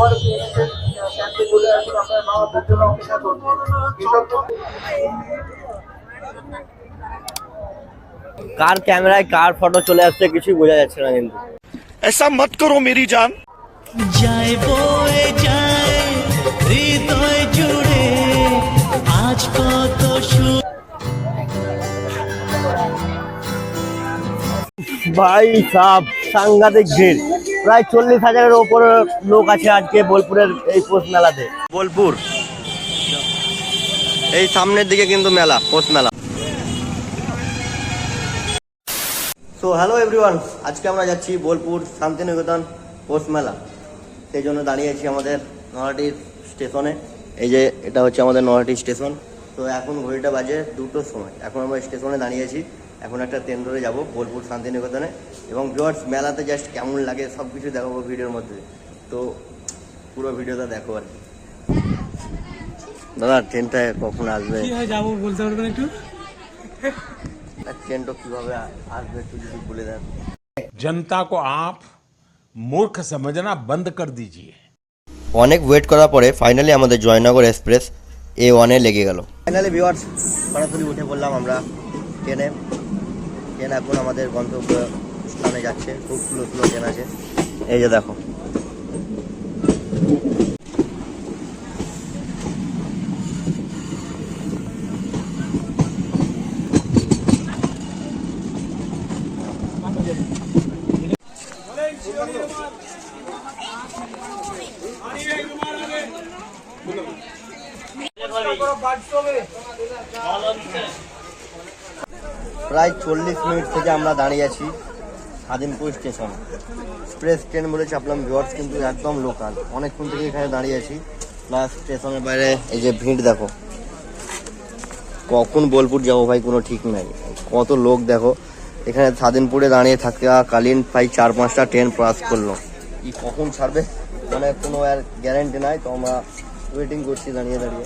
সবার ক্যাম্পে চলে আসুন আপনার মা বাবার জন্য অপেক্ষা করছেন এসব কার ক্যামেরায় কার ফটো চলে আসছে কিছুই বোঝা যাচ্ছে না কিন্তু ऐसा मत करो मेरी जान যায় বয়ে যায় হৃদয় জুড়ে আজ কত সুর ভাই সাপ সাংঘাতিক ভিড় প্রায় চল্লিশ হাজারের ওপর লোক আছে আজকে বোলপুরের এই পোষ মেলাতে। বোলপুর। এই সামনের দিকে কিন্তু মেলা, পোষ মেলা। সো হ্যালো এভরিওয়ান আজকে আমরা যাচ্ছি বোলপুর শান্তিনিকেতন পোষ মেলা। সেই জন্য দাঁড়িয়েছি আমাদের নহাটি স্টেশনে। এই যে, এটা হচ্ছে আমাদের নহাটি স্টেশন। তো এখন ঘড়িটা বাজে দুটোর সময়। এখন আমরা স্টেশনে দাঁড়িয়েছি এখন একটা ট্রেন ধরে যাব বোলপুর শান্তিনিকেতনে। এবং জর্জ মেলাতে জাস্ট কেমন লাগে সব কিছু দেখাবো ভিডিওর মধ্যে। তো পুরো ভিডিওটা দেখো আর কি। দাদা ট্রেনটা কখন আসবে? যাব বলতে পারবেন একটু? ট্রেনটা কীভাবে আসবে একটু যদি বলে দেন। জনতা কো আপ মূর্খ সমঝনা বন্ধ কর দিজিয়ে অনেক ওয়েট করার পরে ফাইনালি আমাদের জয়নগর এক্সপ্রেস এ ওয়ানে লেগে গেল। ফাইনালি ভিউয়ার্স কড়াতড়ি উঠে বললাম আমরা ট্রেনে ট্রেন এখন আমাদের গন্তব্য স্থানে যাচ্ছে খুব স্লো স্লো ট্রেন আছে। এই যে দেখো। প্রায় চল্লিশ মিনিট থেকে আমরা দাঁড়িয়ে আছি স্বাধীনপুর স্টেশন। এক্সপ্রেস ট্রেন বলে চাপলাম ভিওয়ার্স কিন্তু একদম লোকাল অনেকক্ষণ থেকে এখানে দাঁড়িয়ে আছি। প্লাস স্টেশনের বাইরে এই যে ভিড়, দেখো। কখন বোলপুর যাব ভাই, কোনো ঠিক নাই। কত লোক, দেখো। এখানে স্বাধীনপুরে দাঁড়িয়ে থাকাকালীন প্রায় চার পাঁচটা ট্রেন পাস করল। কি কখন ছাড়বে? মানে কোনো আর গ্যারেন্টি নাই, তো আমরা ওয়েটিং করছি দাঁড়িয়ে দাঁড়িয়ে।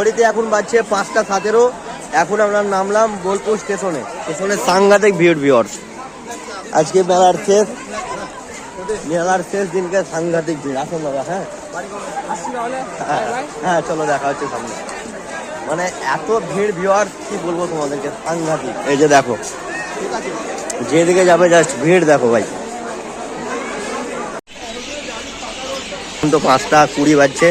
ঘড়িতে এখন বাজছে পাঁচটা সতেরো। এখন আমরা নামলাম বোলপুর স্টেশনে। স্টেশনে সাংঘাতিক ভিড় ভিওর্স আজকে মেলার শেষ। মেলার শেষ দিনকে সাংঘাতিক ভিড়। আসুন দাদা হ্যাঁ? হ্যাঁ, হ্যাঁ চলো দেখা হচ্ছে সামনে। মানে এত ভিড় ভিওর কি বলব তোমাদেরকে? সাংঘাতিক। এই যে দেখো যেদিকে যাবে জাস্ট ভিড় দেখো ভাই। তো পাঁচটা কুড়ি বাজছে।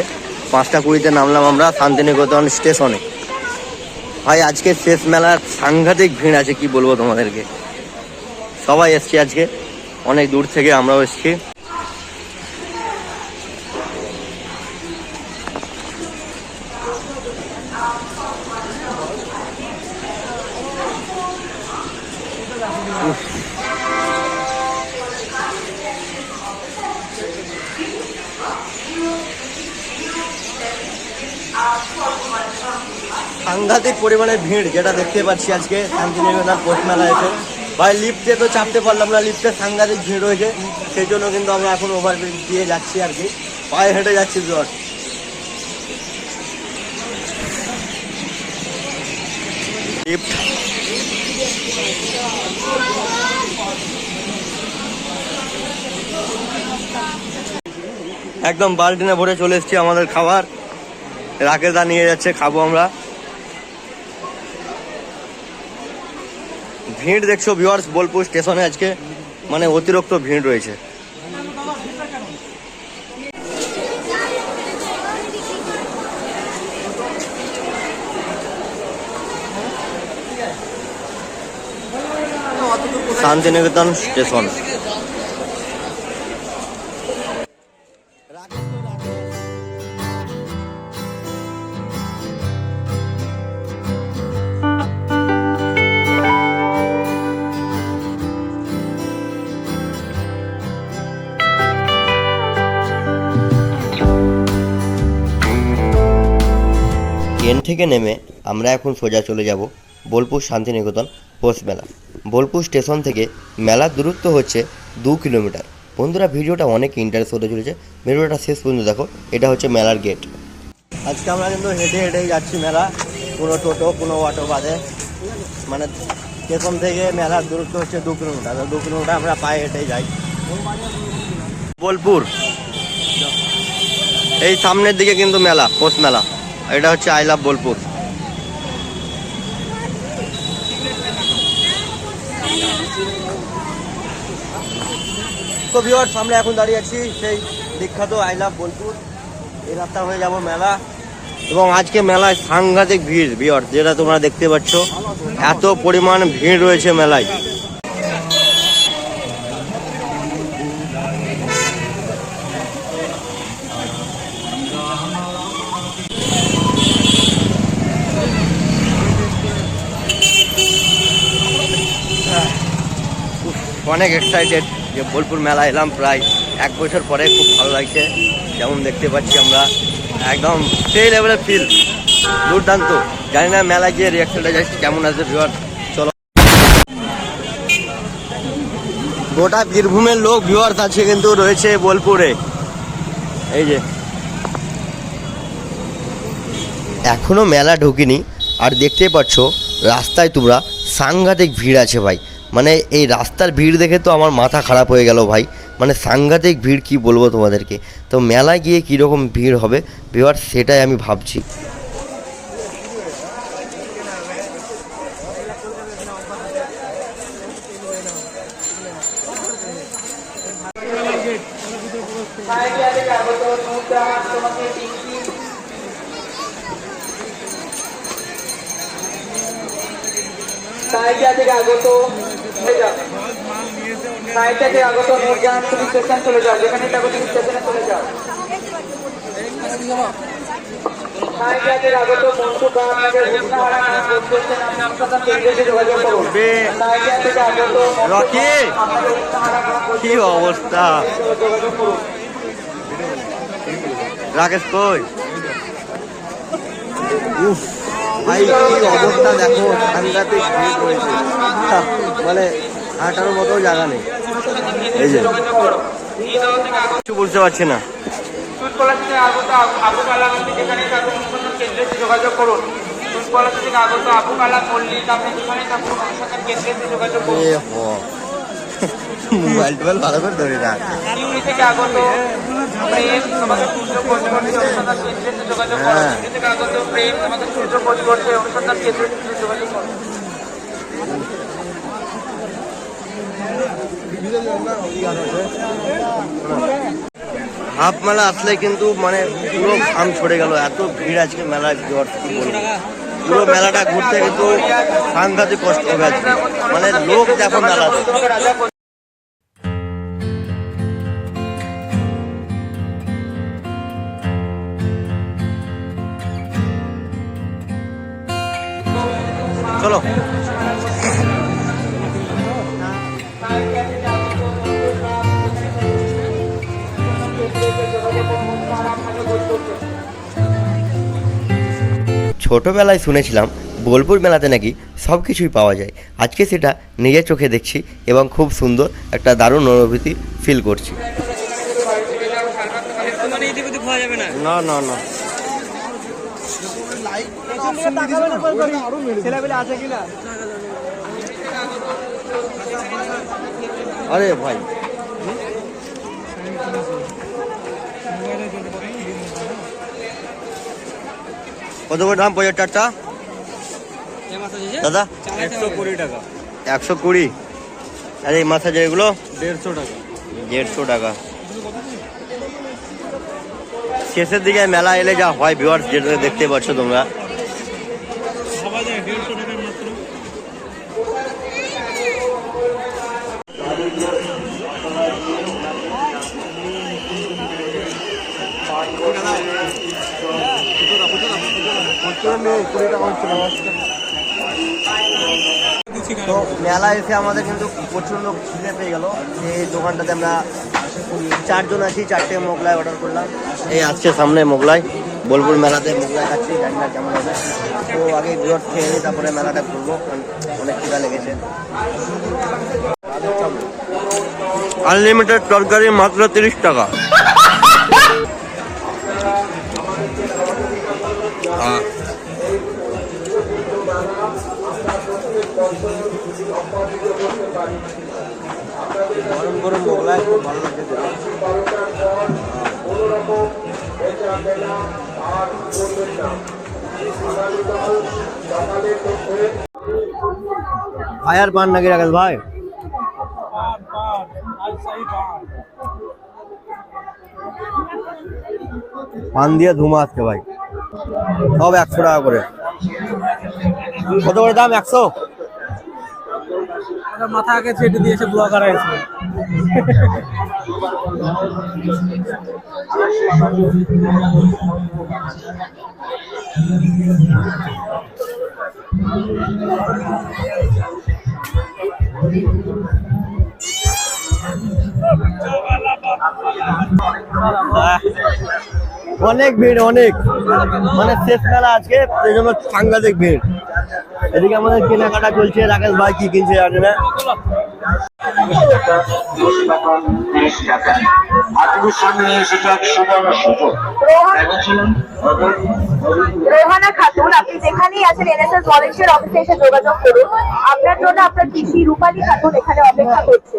পাঁচটা কুড়িতে নামলাম আমরা শান্তিনিকেতন স্টেশনে। ভাই, আজকে শেষ মেলার সাংঘাতিক ভিড় আছে, কি বলব তোমাদেরকে? সবাই এসছি আজকে, অনেক দূর থেকে আমরাও এসছি সাংঘাতিক পরিমাণে ভিড়, যেটা দেখতে পাচ্ছি আজকে শান্তিনিকেতন পোস্ট মেলা এসে। ভাই, লিফটে তো চাপতে পারলাম না, লিফটে সাংঘাতিক ভিড় হয়েছে, সেই জন্য কিন্তু আমরা এখন ওভারব্রিজ দিয়ে যাচ্ছি আর কি। পায়ে হেঁটে যাচ্ছি জট লিফট। একদম বালতিনে ভরে চলে এসেছি আমাদের খাবার। রাকেশ দা নিয়ে যাচ্ছে, খাব আমরা। ভিড় দেখছ ভিওয়ার্স বোলপুর স্টেশনে আজকে মানে অতিরিক্ত ভিড় রয়েছে। শান্তিনিকেতন স্টেশন। থেকে নেমে আমরা এখন সোজা চলে যাব বোলপুর শান্তিনিকেতন পৌষ মেলা। বোলপুর স্টেশন থেকে মেলার দূরত্ব হচ্ছে দু কিলোমিটার। বন্ধুরা ভিডিওটা অনেক ইন্টারেস্ট হতে চলেছে। ভিডিওটা শেষ পর্যন্ত দেখো এটা হচ্ছে মেলার গেট আজকে আমরা কিন্তু হেঁটে হেঁটেই যাচ্ছি মেলা কোনো টোটো কোনো অটো বাদে। মানে স্টেশন থেকে মেলার দূরত্ব হচ্ছে দু কিলোমিটার। দু কিলোমিটার আমরা পায়ে হেঁটেই যাই। বোলপুর। এই সামনের দিকে কিন্তু মেলা পৌষ মেলা। এটা হচ্ছে আই লাভ বোলপুর। তো ভিওয়ার্স আমরা এখন দাঁড়িয়ে আছি সেই বিখ্যাত আই লাভ বোলপুর। এই রাস্তা হয়ে যাব মেলা। এবং আজকে মেলায় সাংঘাতিক ভিড় ভিওয়ার্স যেটা তোমরা দেখতে পাচ্ছ, এত পরিমাণ ভিড় রয়েছে মেলায়। অনেক এক্সাইটেড যে বোলপুর মেলা এলাম প্রায় এক বছর পরে, খুব ভালো লাগছে। যেমন দেখতে পাচ্ছি আমরা, একদম সেই লেভেলের ফিল দুর্দান্ত। জানি না মেলায় গিয়ে রিয়াকশনটা যাচ্ছে, কেমন আছে ভিওয়ার চলো। গোটা বীরভূমের লোক ভিউয়ার্স আছে কিন্তু রয়েছে বোলপুরে। এই যে। এখনও মেলা ঢুকিনি, আর দেখতে পাচ্ছ, রাস্তায় তোমরা সাংঘাতিক ভিড় আছে ভাই। মানে এই রাস্তার ভিড় দেখে তো আমার মাথা খারাপ হয়ে গেল ভাই। মানে সাংঘাতিক ভিড় কি বলব তোমাদেরকে? তো মেলায় গিয়ে কীরকম ভিড় হবে? ভিওয়ার সেটাই আমি ভাবছি সাইডে আছে কাগজ নুরজাহান তোমাকে টিঙ্কি সাইডে আছে কাগজ হয়ে যাও সাইডে আছে কাগজ নুরজাহান তুমি স্টেশন চলে যাও যেখানে থাকো তুমি স্টেশনে চলে যাও। মন্টু নাম কেন্দ্রে যোগাযোগ করুন রকি কি অবস্থা? রাকেশ কই? উফ ভাই কি অবস্থা দেখো সাংঘাতিক ভিড় রয়েছে। মানে হাঁটানোর মতো জায়গা নেই। এই যে। কিছু বুঝতে পারছি না। সুইচকলা থেকে আগত আবু কালাম আপনি যেখানে থাকুন কেন্দ্রে যোগাযোগ করুন। সুইচকলা থেকে আগত আবু কালাম মল্লিক আপনি যেখানে থাকুন অনুসন্ধান কেন্দ্রে যোগাযোগ করুন। মোবাইল টোবাইল ভালো করে ধরে রাখ। শিউরি থেকে আগত প্রেম তোমাকে সূর্য করছে অনুসন্ধান কেন্দ্রে যোগাযোগ করুন। থেকে আগত প্রেম তোমাকে সূর্য খোঁজ অনুসন্ধান কেন্দ্রে যোগাযোগ করুন। হাফ মেলা আসলে কিন্তু মানে পুরো ঘাম ছড়ে গেল, এত ভিড় আজকে মেলায় পুরো মেলাটা ঘুরতে কিন্তু সাংঘাতিক কষ্ট হবে আজকে। মানে লোক তোমাকে রাজা চলো। ছোটবেলায় শুনেছিলাম বোলপুর মেলাতে নাকি সব কিছুই পাওয়া যায়। আজকে সেটা নিজের চোখে দেখছি এবং খুব সুন্দর একটা দারুণ অনুভূতি ফিল করছি। না না না। আরে ভাই। কত করে দাম পঁচাত্তরটা দাদা? একশো কুড়ি টাকা। একশো কুড়ি? আর এই মাথা যেগুলো দেড়শো টাকা। দেড়শো টাকা। শেষের দিকে মেলা এলে যা হয় ভিউয়ার্স যেটা দেখতে পাচ্ছ তোমরা। সবাই যায় দেড়শো টাকার মাত্র। তো মেলা এসে আমাদের কিন্তু প্রচণ্ড খিদে পেয়ে গেল। এই দোকানটাতে আমরা চারজন আছি, চারটে মোগলাই অর্ডার করলাম। এই আসছে সামনে মোগলাই, বোলপুর মেলাতে মোগলাই খাচ্ছি কেমন হবে। তো আগে বিরট খেয়ে নিই, তারপরে মেলাটা ঘুরবো অনেক খিদা লেগেছে। আনলিমিটেড তরকারি মাত্র তিরিশ টাকা। লাগছে ফায়ার পান নাকি রাখেন ভাই? পান দিয়ে ধুমা আজকে ভাই। সব একশো টাকা করে। কত করে দাম, একশো? মাথা আগে ছেটে দিয়েছে ব্লগার আছে অনেক ভিড়, অনেক। মানে শেষ মেলা আজকে, এই জন্য সাংঘাতিক ভিড়। এদিকে আমাদের কেনাকাটা চলছে, রাকেশ ভাই কি কিনছে জানি না। রোহানা খাতুন, আপনি যেখানেই আছেন এনএসএস ভলেন্টিয়ার অফিসে এসে যোগাযোগ করুন। আপনার জন্য আপনার পিসি রূপালী খাতুন এখানে অপেক্ষা করছে।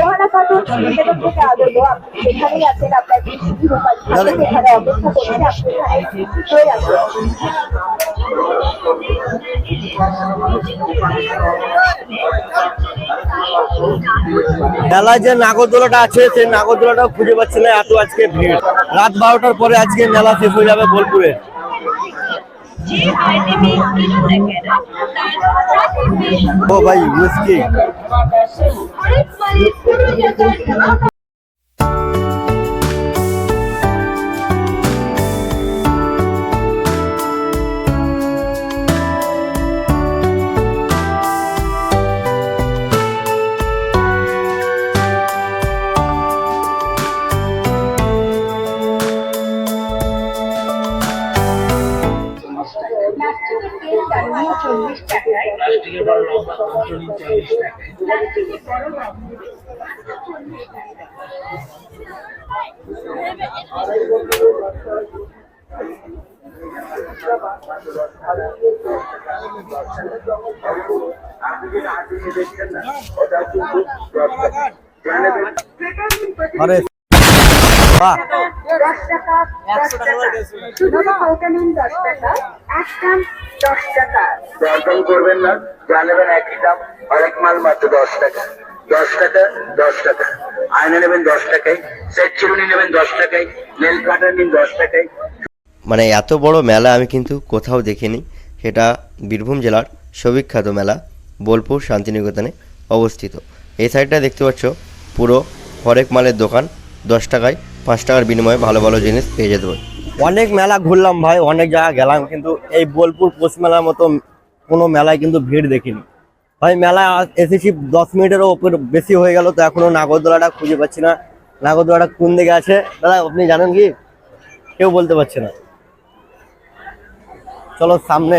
রোহানা খাতুন নিকেতন থেকে আগত আপনি যেখানেই আছেন, আপনার পিসি রূপালী খাতুন এখানে অপেক্ষা করছে, আপনি এখানে আসুন মেলায় যে নাগরদোলাটা আছে, সেই নাগরদোলাটাও খুঁজে পাচ্ছে না, এত আজকে ভিড়। রাত বারোটার পরে আজকে মেলা শেষ হয়ে যাবে বোলপুরে। ও ভাই মুশকিল টাকা দরদাম করবেন না। যা নেবেন একই দাম। অনেক মাল মাত্র দশ টাকা। দশ টাকা দশ টাকা। আয়না নেবেন দশ টাকায় সেট চিরুনি নেবেন দশ টাকায় নেল কাটার নিন দশ টাকায়। মানে এত বড় মেলা আমি কিন্তু কোথাও দেখিনি। সেটা বীরভূম জেলার সবিখ্যাত মেলা বোলপুর শান্তিনিকেতনে অবস্থিত। এই সাইডটা দেখতে পাচ্ছ পুরো হরেক মালের দোকান দশ টাকায়। পাঁচ টাকার বিনিময়ে ভালো ভালো জিনিস পেয়ে যেতে পারে। অনেক মেলা ঘুরলাম ভাই, অনেক জায়গা গেলাম, কিন্তু এই বোলপুর পৌষ মেলার মতো কোনো মেলায় কিন্তু ভিড় দেখিনি। ভাই, মেলা এসেছি দশ মিনিটেরও ওপর বেশি হয়ে গেল, তো এখনও নাগরদোলাটা খুঁজে পাচ্ছি না। নাগরদোলাটা কোন দিকে আছে? দাদা, আপনি জানেন কি? কেউ বলতে পারছে না। চলো সামনে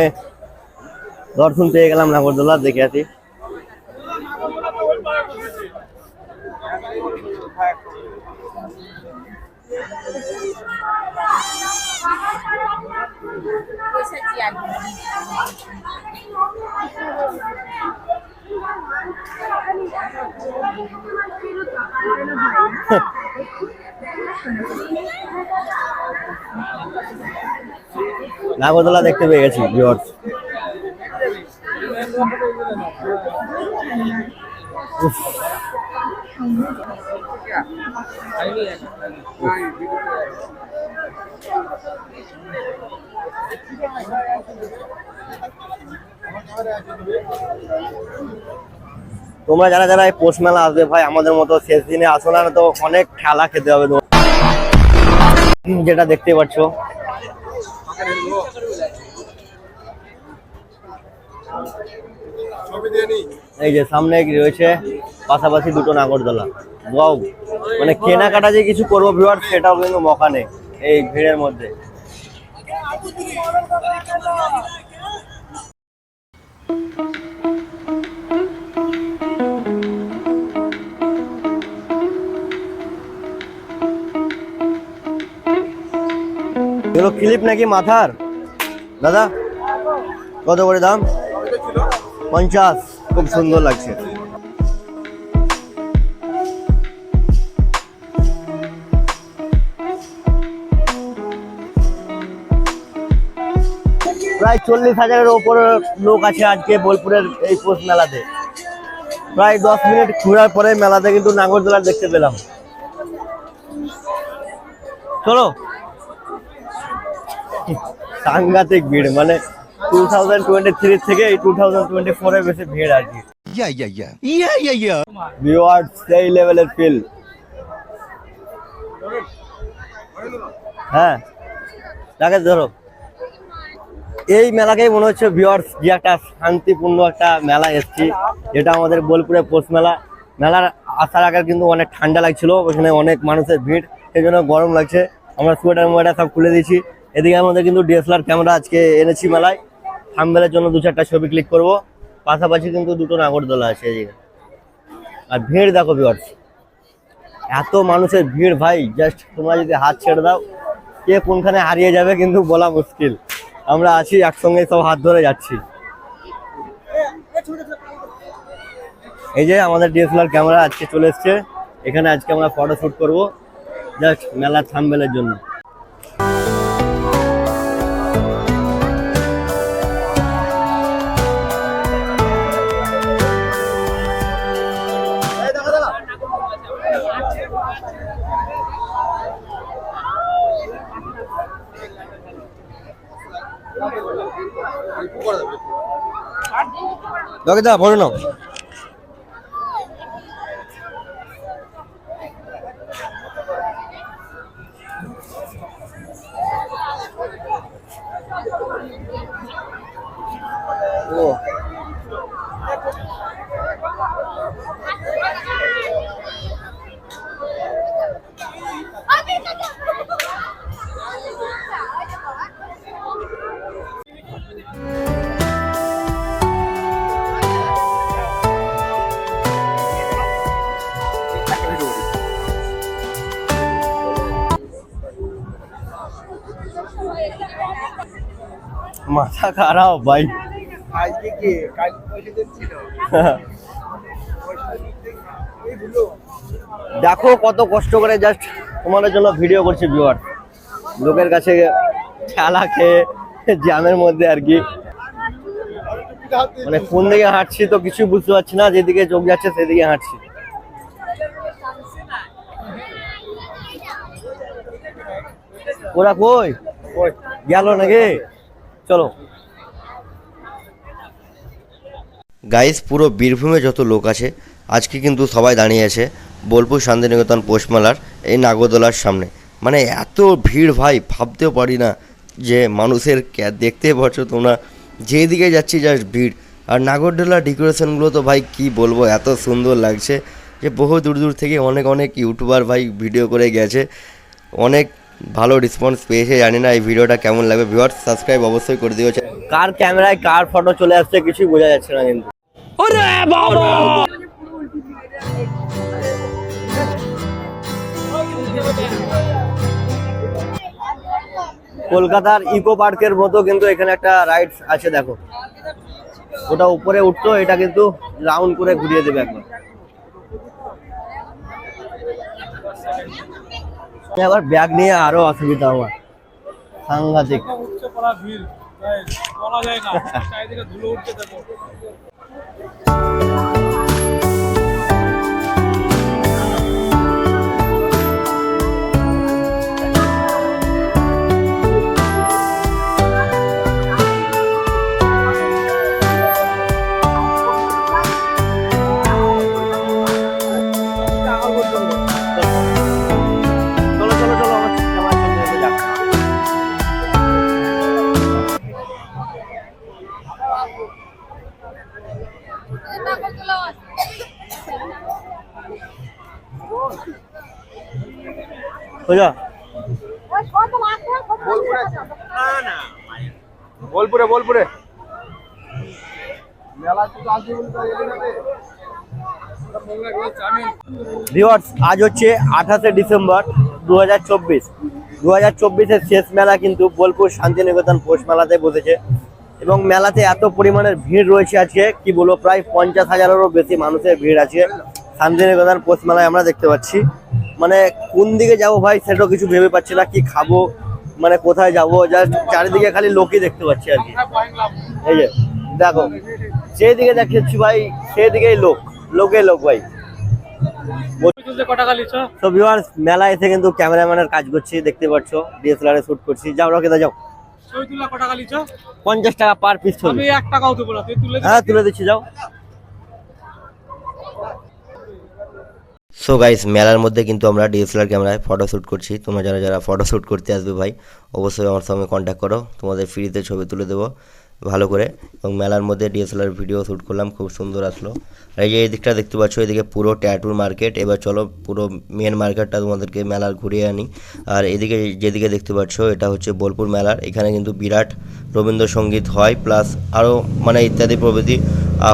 দর্শন পেয়ে গেলাম নাগরদোলা, দেখে আছি নাগরদোলা দেখতে পেয়ে গেছি ভিউয়ার্স তোমরা যারা যারা এই পৌষ মেলা আসবে ভাই, আমাদের মতো শেষ দিনে আসো না, তো অনেক খেলা খেতে হবে যেটা দেখতে পাচ্ছ। এই যে সামনে রয়েছে পাশাপাশি দুটো নাগরদোলা। ওয়াও মানে কেনাকাটা যে কিছু করব ভিউয়ার সেটাও কিন্তু মকা নেই এই ভিড়ের মধ্যে। এগুলো ক্লিপ নাকি মাথার? দাদা, কত করে দাম? পঞ্চাশ। খুব সুন্দর লাগছে। প্রায় চল্লিশ হাজারের ওপরে লোক আছে আজকে বোলপুরের এই পোস্ট মেলাতে। প্রায় দশ মিনিট ঘোরার পরে মেলাতে কিন্তু নাগরদোলা দেখতে পেলাম। চলো। সাংঘাতিক ভিড় মানে টু থাউজেন্ড টোয়েন্টি থ্রি থেকে এই টু থাউজেন্ড টোয়েন্টি ফোরে বেশি ভিড় আর কি। সেই লেভেলের ফিল হ্যাঁ। তাকে ধরো। এই মেলাকেই মনে হচ্ছে যে একটা শান্তিপূর্ণ একটা মেলা এসেছি। যেটা আমাদের বোলপুরে পৌষ মেলা। মেলার আসার আগে কিন্তু অনেক ঠান্ডা লাগছিল ওখানে অনেক মানুষের ভিড় সেই জন্য গরম লাগছে। আমরা সোয়েটার মোয়েটার সব খুলে দিয়েছি। এদিকে আমাদের কিন্তু ডিএসএলআর ক্যামেরা আজকে এনেছি মেলায়। থাম্বেলের জন্য দু চারটা ছবি ক্লিক করব। পাশাপাশি কিন্তু দুটো নাগরদোলা আছে এদিকে। আর ভিড় দেখো ভিউয়ার্স এত মানুষের ভিড় ভাই জাস্ট তোমরা যদি হাত ছেড়ে দাও, কে কোনখানে হারিয়ে যাবে কিন্তু বলা মুশকিল। আমরা আছি একসঙ্গে সব হাত ধরে যাচ্ছি। এই যে আমাদের ডিএসএলআর ক্যামেরা আজকে চলে এসছে। এখানে আজকে আমরা ফটো শুট করব। জাস্ট মেলার থাম্বেলের জন্য। দা ভরে নাও। খারাপ ভাই। আজকে কি কাল দেখো কত কষ্ট করে জাস্ট তোমাদের জন্য ভিডিও করছি ভিউয়ার লোকের কাছে খেলা খেয়ে জ্যামের মধ্যে আর কি। মানে কোন দিকে হাঁটছি তো কিছু বুঝতে পারছি না যেদিকে চোখ যাচ্ছে সেদিকে হাঁটছি। ওরা কই? গেল নাকি? চলো। গাইস পুরো বীরভূমে যত লোক আছে, আজকে কিন্তু সবাই দাঁড়িয়ে আছে বোলপুর শান্তিনিকেতন পোষমেলার এই নাগরদোলার সামনে। মানে এত ভিড় ভাই, ভাবতেও পারি না যে মানুষের দেখতে পাচ্ছ তোমরা। যেদিকে যাচ্ছি জাস্ট ভিড়। আর নাগরদোলার ডেকোরেশনগুলো তো ভাই কি বলব, এত সুন্দর লাগছে যে বহু দূর দূর থেকে অনেক অনেক ইউটিউবার ভাই ভিডিও করে গেছে। অনেক ভালো রেসপন্স পেয়েছে, জানি না এই ভিডিওটা কেমন লাগবে। ভিউয়ার সাবস্ক্রাইব অবশ্যই করে দিয়েছে কার ক্যামেরায় কার ফটো চলে আসছে কিছুই বোঝা যাচ্ছে না কিন্তু। কলকাতার ইকো পার্কের মতো কিন্তু এখানে একটা রাইড আছে দেখো। ওটা উপরে উঠতো এটা কিন্তু রাউন্ড করে ঘুরিয়ে দেবে একবার। আবার ব্যাগ নিয়ে আরও অসুবিধা আমার। সাংঘাতিক। Música বোলপুরে। আজ হচ্ছে আঠাশে ডিসেম্বর দু হাজার চব্বিশ। দু হাজার চব্বিশের শেষ মেলা কিন্তু বোলপুর শান্তিনিকেতন পৌষ মেলাতে বসেছে এবং মেলাতে এত পরিমাণের ভিড় রয়েছে আজকে, কি বলব, প্রায় পঞ্চাশ হাজারেরও বেশি মানুষের ভিড় আছে শান্তিনিকেতন পৌষ মেলায় আমরা দেখতে পাচ্ছি। মানে কোন দিকে যাব ভাই, সেটাও কিছু ভেবে পাচ্ছি না, কি খাব মানে কোথায় যাব? জাস্ট চারিদিকে খালি লোকই দেখতে পাচ্ছি আর কি। এই যে দেখো যেদিকে দেখাচ্ছি ভাই সেদিকেই লোক লোকে লোক ভাই। তো ভিউয়ার্স মেলা এসে কিন্তু ক্যামেরাম্যানের কাজ করছি দেখতে পাচ্ছ ডিএসএলআর এ শুট করছি। যাও রকেদা পঞ্চাশ টাকা পার পিস আমি ছবি এক টাকাও দেবো না হ্যাঁ তুলে দিচ্ছি যাও। সো গাইস মেলার মধ্যে কিন্তু আমরা ডিএসএলআর ক্যামেরায় ফটো শ্যুট করছি। তোমরা যারা যারা ফটো শ্যুট করতে আসবে ভাই, অবশ্যই আমার সঙ্গে কন্ট্যাক্ট করো। তোমাদের ফ্রিতে ছবি তুলে দেবো, ভালো করে। এবং মেলার মধ্যে ডিএসএলআর ভিডিও শ্যুট করলাম, খুব সুন্দর আসলো। আর এই যে এই দিকটা দেখতে পাচ্ছ, এদিকে পুরো ট্যাটুর মার্কেট এবার চলো, পুরো মেন মার্কেটটা তোমাদেরকে মেলার ঘুরিয়ে আনি। আর এদিকে যেদিকে দেখতে পাচ্ছ, এটা হচ্ছে বোলপুর মেলার। এখানে কিন্তু বিরাট রবীন্দ্রসঙ্গীত হয় প্লাস আরও মানে ইত্যাদি প্রভৃতি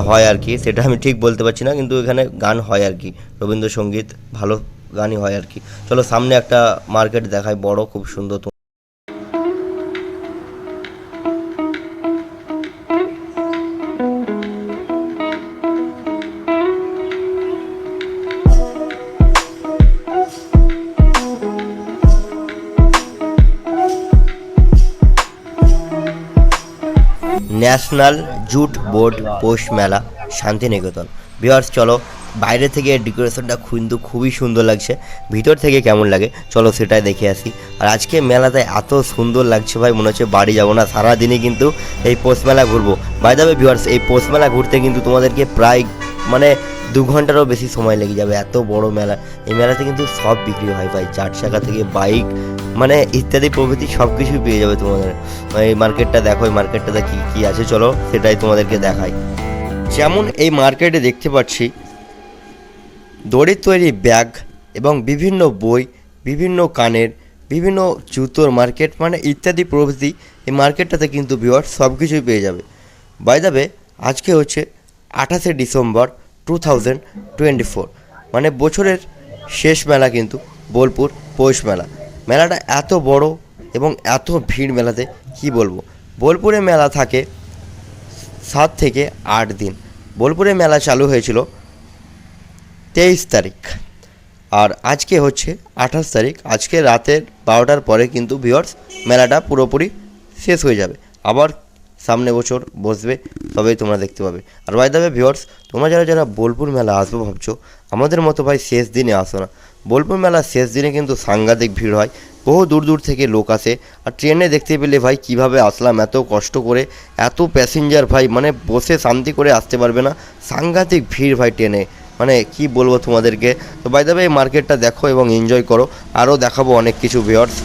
হয় আর কি। সেটা আমি ঠিক বলতে পারছি না, কিন্তু এখানে গান হয় আর কি। রবীন্দ্রসঙ্গীত ভালো গানই হয় আর কি। চলো সামনে একটা মার্কেট দেখায় বড়, খুব সুন্দর ন্যাশনাল জুট বোর্ড পৌষ মেলা, শান্তিনিকেতন। বিহার্স চলো বাইরে থেকে ডেকোরেশনটা কিন্তু খুবই সুন্দর লাগছে। ভিতর থেকে কেমন লাগে? চলো সেটাই দেখে আসি। আর আজকে মেলাতে এত সুন্দর লাগছে ভাই, মনে হচ্ছে বাড়ি যাব না। সারাদিনই কিন্তু এই পোষ মেলা ঘুরবো। বাইদাবে ভিওয়ার্স এই পোষ মেলা ঘুরতে কিন্তু তোমাদেরকে প্রায় মানে দু ঘন্টারও বেশি সময় লেগে যাবে, এত বড় মেলা। এই মেলাতে কিন্তু সব বিক্রি হয় ভাই, চার চাকা থেকে বাইক মানে ইত্যাদি প্রভৃতি সব কিছুই পেয়ে যাবে তোমাদের। এই মার্কেটটা দেখো, এই মার্কেটটাতে কী কী আছে চলো, সেটাই তোমাদেরকে দেখাই। যেমন এই মার্কেটে দেখতে পাচ্ছি, দড়ির তৈরি ব্যাগ এবং বিভিন্ন বই, বিভিন্ন কানের, বিভিন্ন জুতোর মার্কেট মানে ইত্যাদি প্রভৃতি এই মার্কেটটাতে কিন্তু ভিওয়ার সব কিছুই পেয়ে যাবে। বাই দাবে আজকে হচ্ছে আঠাশে December two thousand twenty four. মানে বছরের শেষ মেলা কিন্তু বোলপুর পৌষ মেলা। মেলাটা এত বড় এবং এত ভিড় মেলাতে কি বলব? বোলপুরে মেলা থাকে সাত থেকে আট দিন। বোলপুরে মেলা চালু হয়েছিল তেইশ তারিখ। আর আজকে হচ্ছে আঠাশ তারিখ। আজকে রাতের বারোটার পরে কিন্তু ভিওর্স মেলাটা পুরোপুরি শেষ হয়ে যাবে। আবার সামনে বছর বসবে, তবেই তোমরা দেখতে পাবে। আর বাই দাবে ভিওর্স তোমরা যারা যারা বোলপুর মেলা আসবে ভাবছ, আমাদের মতো ভাই শেষ দিনে আসো না। বোলপুর মেলার শেষ দিনে কিন্তু সাংঘাতিক ভিড় হয়, বহু দূর দূর থেকে লোক আসে। আর ট্রেনে দেখতে পেলে ভাই কীভাবে আসলাম, এত কষ্ট করে, এত প্যাসেঞ্জার ভাই মানে বসে শান্তি করে আসতে পারবে না। সাংঘাতিক ভিড় ভাই ট্রেনে মানে কি বলব তোমাদেরকে? তো বাই দাবে এই মার্কেটটা দেখো এবং এনজয় করো। আরও দেখাবো অনেক কিছু ভিওর্স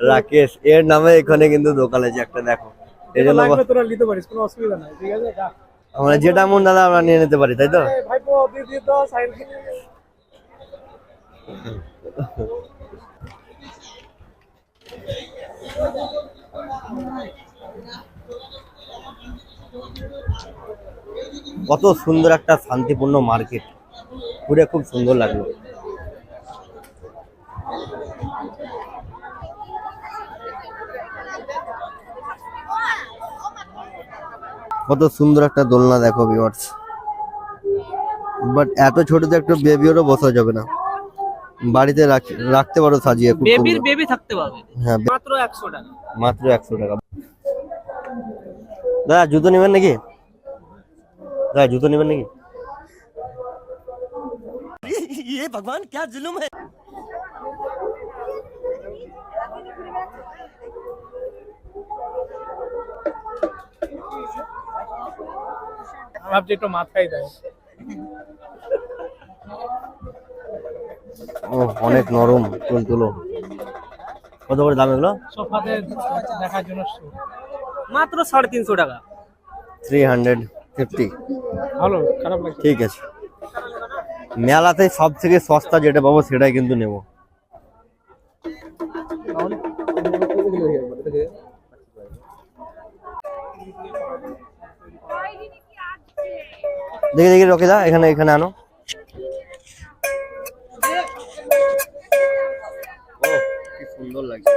রাকেশ এর নামে এখানে কিন্তু দোকান আছে একটা দেখো। এই জন্য তোরা নিতে পারিস কোনো অসুবিধা নাই ঠিক আছে? আমরা যেটা মন দাদা আমরা নিয়ে নিতে পারি তাই তো? ভাইপো দিয়ে দিয়ে তো সাইড কত সুন্দর একটা শান্তিপূর্ণ মার্কেট। ঘুরে খুব সুন্দর লাগল। কত সুন্দর একটা দোলনা দেখো ভিউয়ার্স বাট এত ছোটতে একটা বেবিরও বসা যাবে না বাড়িতে রাখ- রাখতে পারো সাজিয়ে খুব বেবির সুন্দর। বেবি থাকতে পারবে হ্যাঁ বে- মাত্র একশো টাকা মাত্র একশো টাকা দাদা জুতো নেবেন নাকি দাদা জুতো নেবেন নাকি ये भगवान क्या जुलुम है ভাবছি একটু মাথায় দেয়। ও অনেক নরম তুল তুলো। কত করে দাম এগুলো? সোফাতে দেখার জন্য মাত্র সাড়ে তিনশো টাকা। থ্রি হান্ড্রেড ফিফটি ভালো খারাপ লাগছে। ঠিক আছে। মেলাতে সব থেকে সস্তা যেটা পাবো সেটাই কিন্তু নেব। দেখি দেখি রকিদা এখানে এখানে আনো। ও কি সুন্দর লাগছে।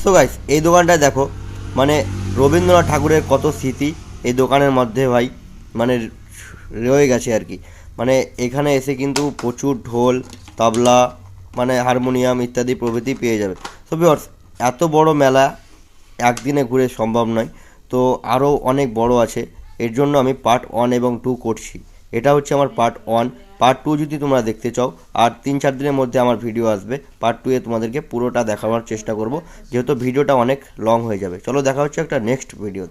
সো গাইস এই দোকানটা দেখো মানে রবীন্দ্রনাথ ঠাকুরের কত স্মৃতি এই দোকানের মধ্যে ভাই মানে রয়ে গেছে আর কি। মানে এখানে এসে কিন্তু প্রচুর ঢোল তবলা মানে হারমোনিয়াম ইত্যাদি প্রভৃতি পেয়ে যাবে। তো ভিউয়ার্স এত বড় মেলা একদিনে ঘুরে সম্ভব নয়। তো আরও অনেক বড় আছে। এর জন্য আমি পার্ট ওয়ান এবং টু করছি। এটা হচ্ছে আমার পার্ট ওয়ান পার্ট টু যদি তোমরা দেখতে চাও, আর তিন চার দিনের মধ্যে আমার ভিডিও আসবে পার্ট টুয়ে তোমাদেরকে পুরোটা দেখাবার চেষ্টা করব। যেহেতু ভিডিওটা অনেক লং হয়ে যাবে। চলো দেখা হচ্ছে একটা নেক্সট ভিডিও